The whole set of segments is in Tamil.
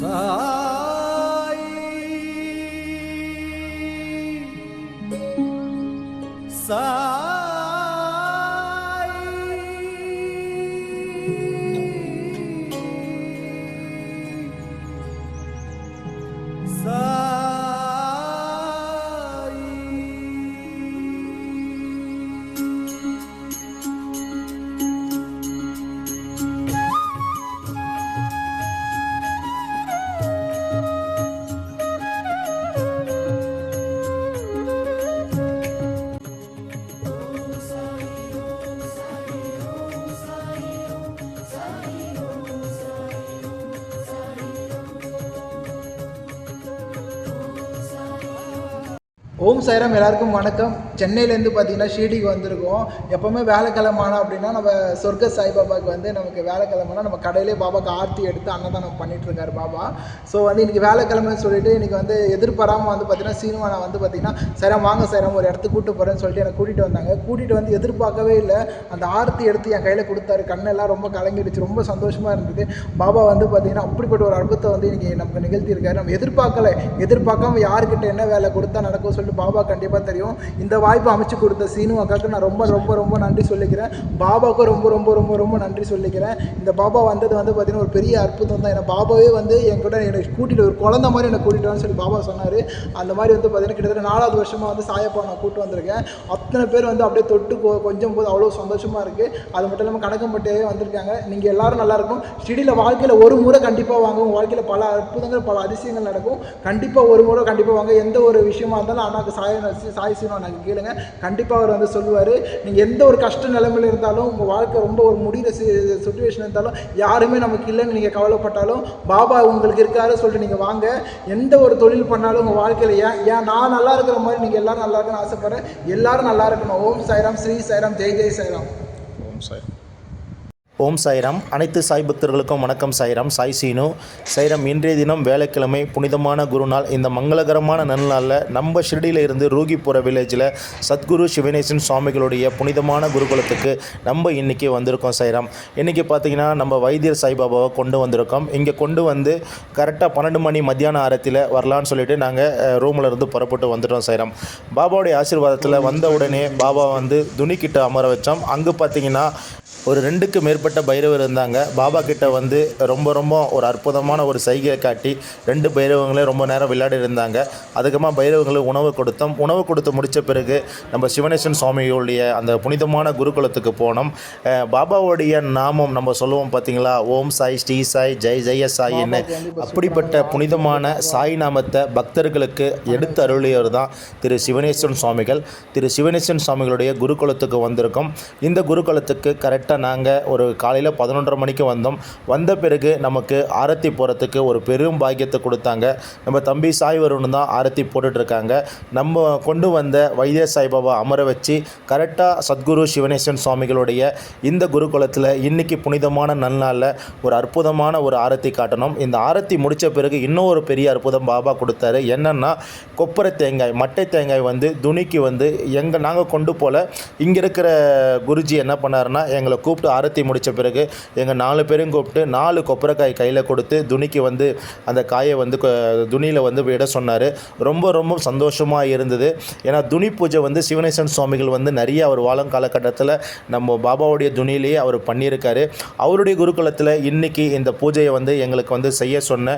准 ஓம் சைரம் எல்லாருக்கும் வணக்கம். சென்னையிலேருந்து பார்த்தீங்கன்னா ஷீடிக்கு வந்திருக்கோம். எப்போவுமே வேலைக்கிழமானா அப்படின்னா நம்ம சொர்க்க சாய்பாபாவுக்கு வந்து நமக்கு வேலைக்கிழமைனா நம்ம கடையிலே பாபாவுக்கு ஆர்த்தி எடுத்து அன்னதானம் பண்ணிட்டு பாபா. ஸோ வந்து இன்றைக்கி வேலைக்கிழமைன்னு சொல்லிட்டு இன்றைக்கி வந்து எதிர்பாராமல் வந்து பார்த்தீங்கன்னா சீனுவானா வந்து பார்த்தீங்கன்னா சரம் வாங்க சரம் ஒரு இடத்துக்கு கூட்டு போகிறேன்னு சொல்லிட்டு என்னை கூட்டிகிட்டு வந்தாங்க. கூட்டிகிட்டு வந்து எதிர்பார்க்கவே இல்லை. அந்த ஆர்த்தி எடுத்து என் கையில் கொடுத்தாரு. கண்ணெல்லாம் ரொம்ப கலங்கிடுச்சு. ரொம்ப சந்தோஷமாக இருந்தது. பாபா வந்து பார்த்தீங்கன்னா அப்படிப்பட்ட ஒரு அற்புதத்தை வந்து இன்றைக்கி நமக்கு நிகழ்த்தியிருக்காரு. நம்ம எதிர்பார்க்கலை. எதிர்பார்க்காம யாருக்கிட்ட என்ன வேலை கொடுத்தா நடக்கும் சொல்லிட்டு பாபா கண்டிப்பாக தெரியும். இந்த வாய்ப்பை அமைச்சு கொடுத்த சீனு அக்காவுக்கு நான் ரொம்ப ரொம்ப ரொம்ப நன்றி சொல்லிக்கிறேன். பாபாவுக்கும் ரொம்ப ரொம்ப ரொம்ப ரொம்ப நன்றி சொல்லிக்கிறேன். இந்த பாபா வந்தது வந்து பார்த்தீங்கன்னா ஒரு பெரிய அற்புதம் தான். ஏன்னா பாபாவே வந்து என் கூட என்னை கூட்டிகிட்டு ஒரு குழந்த மாதிரி என்னை கூட்டிகிட்டு சொல்லி பாபா சொன்னார். அந்த மாதிரி வந்து பார்த்தீங்கன்னா கிட்டத்தட்ட நாலாவது வருஷமாக வந்து சாயப்பா நான் கூட்டு வந்திருக்கேன். அத்தனை பேர் வந்து அப்படியே தொட்டு போ கொஞ்சம் போது அவ்வளோ சந்தோஷமாக இருக்குது அது மட்டும் இல்லாமல் கணக்கம்பட்டியே வந்திருக்காங்க. நீங்கள் எல்லாரும் நல்லாயிருக்கும் ஸ்டிடியில் வாழ்க்கையில் ஒரு முறை கண்டிப்பாக வாங்க. உங்கள் வாழ்க்கையில் பல அற்புதங்கள் பல அதிசயங்கள் நடக்கும். கண்டிப்பாக ஒரு முறை கண்டிப்பாக வாங்க. எந்த ஒரு விஷயமா இருந்தாலும் அண்ணாக்கு சாய சாய் சீனோ கீழே கேளுங்க. கண்டிப்பாக அவர் வந்து சொல்லுவார் நீங்கள் எந்த ஒரு கஷ்ட நிலைமையில இருந்தாலும் உங்கள் வாழ்க்கை ரொம்ப ஒரு முடிகிற சுச்சுவேஷன் இருந்தாலும் யாருமே நமக்கு இல்லைன்னு நீங்கள் கவலைப்பட்டாலும் பாபா உங்களுக்கு இருக்காரு சொல்லிட்டு நீங்கள் வாங்க. எந்த ஒரு தொழில் பண்ணாலும் உங்கள் வாழ்க்கையில் ஏன் ஏன் நான் நல்லா இருக்கிற மாதிரி நீங்கள் எல்லாரும் நல்லா இருக்கணும்னு ஆசைப்பட்றேன். எல்லாரும் நல்லா இருக்கணும். ஓம் சாய்ராம் ஸ்ரீ சாய்ராம் ஜெய் ஜெய் சாய்ராம். ஓம் சாய் ஓம் சாய்ராம். அனைத்து சாய் பக்தர்களுக்கும் வணக்கம் சாய்ராம். சாய் சீனு. சாய்ராம் இன்றைய தினம் வேலைக்கிழமை. புனிதமான குருநாள். இந்த மங்களகரமான நன்னாளில் நம்ம ஷிரடியில் இருந்து ரூகிபுர வில்லேஜில் சத்குரு சிவனேசன் சுவாமிகளுடைய புனிதமான குருகுலத்துக்கு நம்ம இன்றைக்கி வந்திருக்கோம் சாய்ராம். இன்றைக்கி பார்த்தீங்கன்னா நம்ம வைத்தியர் சாய்பாபாவை கொண்டு வந்திருக்கோம். இங்கே கொண்டு வந்து கரெக்டாக பன்னெண்டு மணி மத்தியான ஆரத்தில் வரலான்னு சொல்லிட்டு நாங்கள் ரூமில் இருந்து புறப்பட்டு வந்துட்டோம் சாய்ராம். பாபாவுடைய ஆசீர்வாதத்தில் வந்த உடனே பாபா வந்து துணிக்கிட்ட அமர வச்சோம். அங்கே பார்த்தீங்கன்னா ஒரு ரெண்டுக்கு மேற்பட்ட பைரவர் இருந்தாங்க. பாபா கிட்ட வந்து ரொம்ப ரொம்ப ஒரு அற்புதமான ஒரு சைகையை காட்டி ரெண்டு பைரவங்களே ரொம்ப நேரம் விளையாடி இருந்தாங்க. அதுக்கப்புறமா பைரவங்களுக்கு உணவு கொடுத்தோம். உணவு கொடுத்து முடித்த பிறகு நம்ம சிவனேசன் சுவாமிகளுடைய அந்த புனிதமான குருகுலத்துக்கு போனோம். பாபாவுடைய நாமம் நம்ம சொல்லுவோம் பார்த்தீங்களா ஓம் சாய் ஸ்ரீ சாய் ஜெய் ஜெய சாயின்னு அப்படிப்பட்ட புனிதமான சாய் நாமத்தை பக்தர்களுக்கு எடுத்து அருளியவர் தான் திரு சிவனேஸ்வரன் சுவாமிகள். திரு சிவனேஸ்வரன் சுவாமிகளுடைய குருகுலத்துக்கு வந்திருக்கோம். இந்த குருகுலத்துக்கு கரெக்டாக நாங்கள் ஒரு காலையில் பதினொன்றரை மணிக்கு வந்தோம். வந்த பிறகு நமக்கு ஆரத்தி போகிறதுக்கு ஒரு பெரும் பாக்கியத்தை கொடுத்தாங்க. நம்ம தம்பி சாய் வருண் தான் ஆரத்தி போட்டுட்ருக்காங்க. நம்ம கொண்டு வந்த வைத்திய சாய்பாபா அமர வச்சு கரெக்டாக சத்குரு சிவனேஸ்வரன் சுவாமிகளுடைய இந்த குருகுலத்தில் இன்றைக்கி புனிதமான நன்னாளில் ஒரு அற்புதமான ஒரு ஆரத்தி காட்டணும். இந்த ஆரத்தி முடித்த பிறகு இன்னும் ஒரு பெரிய அற்புதம் பாபா கொடுத்தாரு. என்னன்னா கொப்பரை தேங்காய் மட்டை தேங்காய் வந்து துணிக்கு வந்து எங்கள் நாங்கள் கொண்டு போல இங்கே இருக்கிற குருஜி என்ன பண்ணாருன்னா எங்களை கூப்பிட்டு ஆரத்தி முடித்த பிறகு எங்கள் நாலு பேரும் கூப்பிட்டு நாலு கொப்பரைக்காய் கையில் கொடுத்து துணிக்கு வந்து அந்த காயை வந்து துணியில் வந்து விட சொன்னார். ரொம்ப ரொம்ப சந்தோஷமாக இருந்தது. ஏன்னா துணி பூஜை வந்து சிவனேசன் சுவாமிகள் வந்து நிறைய அவர் வாழும் காலகட்டத்தில் நம்ம பாபாவுடைய துணியிலேயே அவர் பண்ணியிருக்காரு. அவருடைய குருகுலத்தில் இன்னைக்கு இந்த பூஜையை வந்து எங்களுக்கு வந்து செய்ய சொன்ன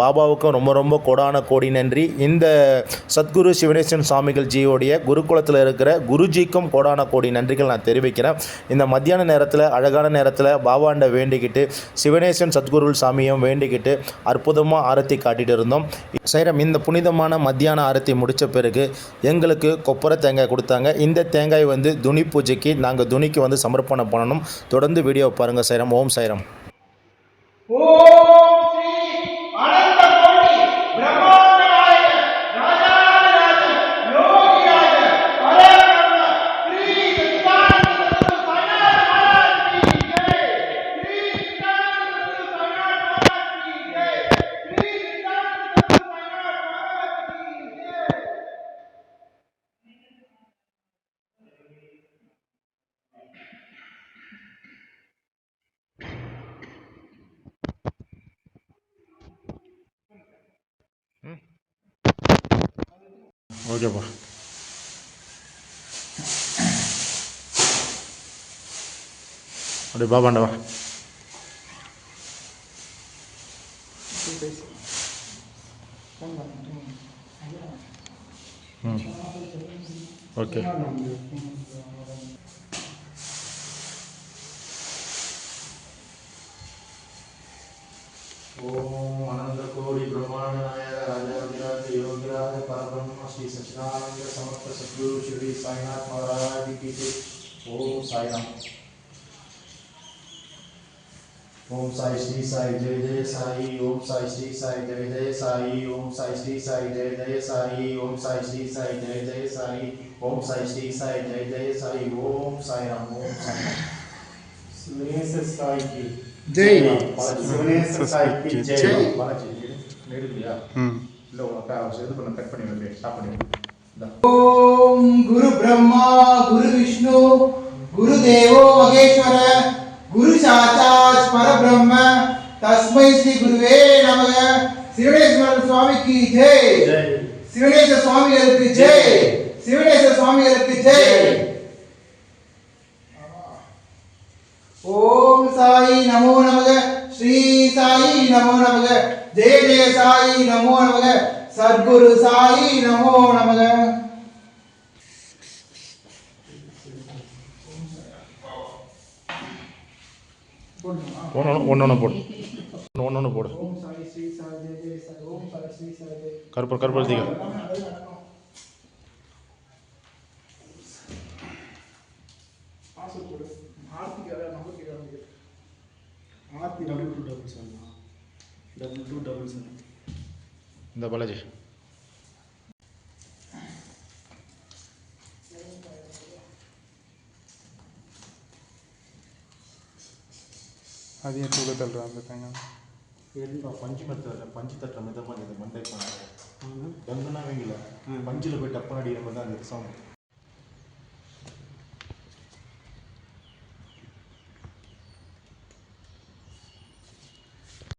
பாபாவுக்கும் ரொம்ப ரொம்ப கோடான கோடி நன்றி. இந்த சத்குரு சிவனேசன் சுவாமிகள் ஜியோடைய குருகுலத்தில் இருக்கிற குருஜிக்கும் கோடான கோடி நன்றிகள் நான் தெரிவிக்கிறேன். இந்த மத்தியான நேரத்தில் அழகான நேரத்தில் பாபாண்ட வேண்டிக்கிட்டு சிவனேசன் சத்குரு சாமியும் வேண்டிக்கிட்டு அற்புதமாக ஆரத்தி காட்டிட்டு இருந்தோம். சைரம் இந்த புனிதமான மத்தியான ஆரத்தி முடித்த பிறகு எங்களுக்கு கொப்பரை தேங்காய் கொடுத்தாங்க. இந்த தேங்காய் வந்து துணி பூஜைக்கு நாங்கள் துணிக்கு வந்து சமர்ப்பணம் பண்ணணும். தொடர்ந்து வீடியோ பாருங்கள் சைரம். ஓம் சைரம். acaba? Hadi babana bak. Hmm. Okay. Sainath महाराज की जय ओम साई राम ओम साई श्री साई जय जय साई ओम साई श्री साई जय जय साई ओम साई श्री साई जय जय साई ओम साई श्री साई जय जय साई ओम साई श्री साई जय जय साई ओम साई राम ओम साई सुने से साई की जय सुने से साई की जय बालाजी मेरे भैया लो अपना उसे तो बंद कट पड़ी मेरे स्टॉप पड़ी ஓம் குரு பிரம்மா குரு விஷ்ணு குரு தேவோ மகேஸ்வர குரு சாட்சாத் பரபிரம்ம தஸ்மை ஸ்ரீ குருவே நமக. சிவனேஸ்வரர் சுவாமிக்கு ஜெய். சிவனேஸ்வர சுவாமிகளுக்கு ஜெய். சிவனேஸ்வர சுவாமிகளுக்கு ஜெய். ஓம் சாயி நமோ நமக. ஸ்ரீ சாயி நமோ நமக. ஜெய ஜெய சாயி நமோ நமக. சத்குரு சாயி நமோ நமக. ஒன்று ஒன்று ஒன்று போடு. ஒன்று ஒன்று போடு. ஜெய கருப்பு கருப்பழுத்திக்க double two double seven double two double seven இந்த பாலாஜி. அது ஏன் தூக்க தள்ளுற அந்த தேங்காய் எதுப்பா பஞ்சு மெத்தடில் பஞ்சு தட்டுற மிதமாக இது மண்டை பண்ணாங்க கங்குனா வைங்கள. பஞ்சில் போய் அடிக்கிற மாதிரி தான் அந்த சவுண்ட்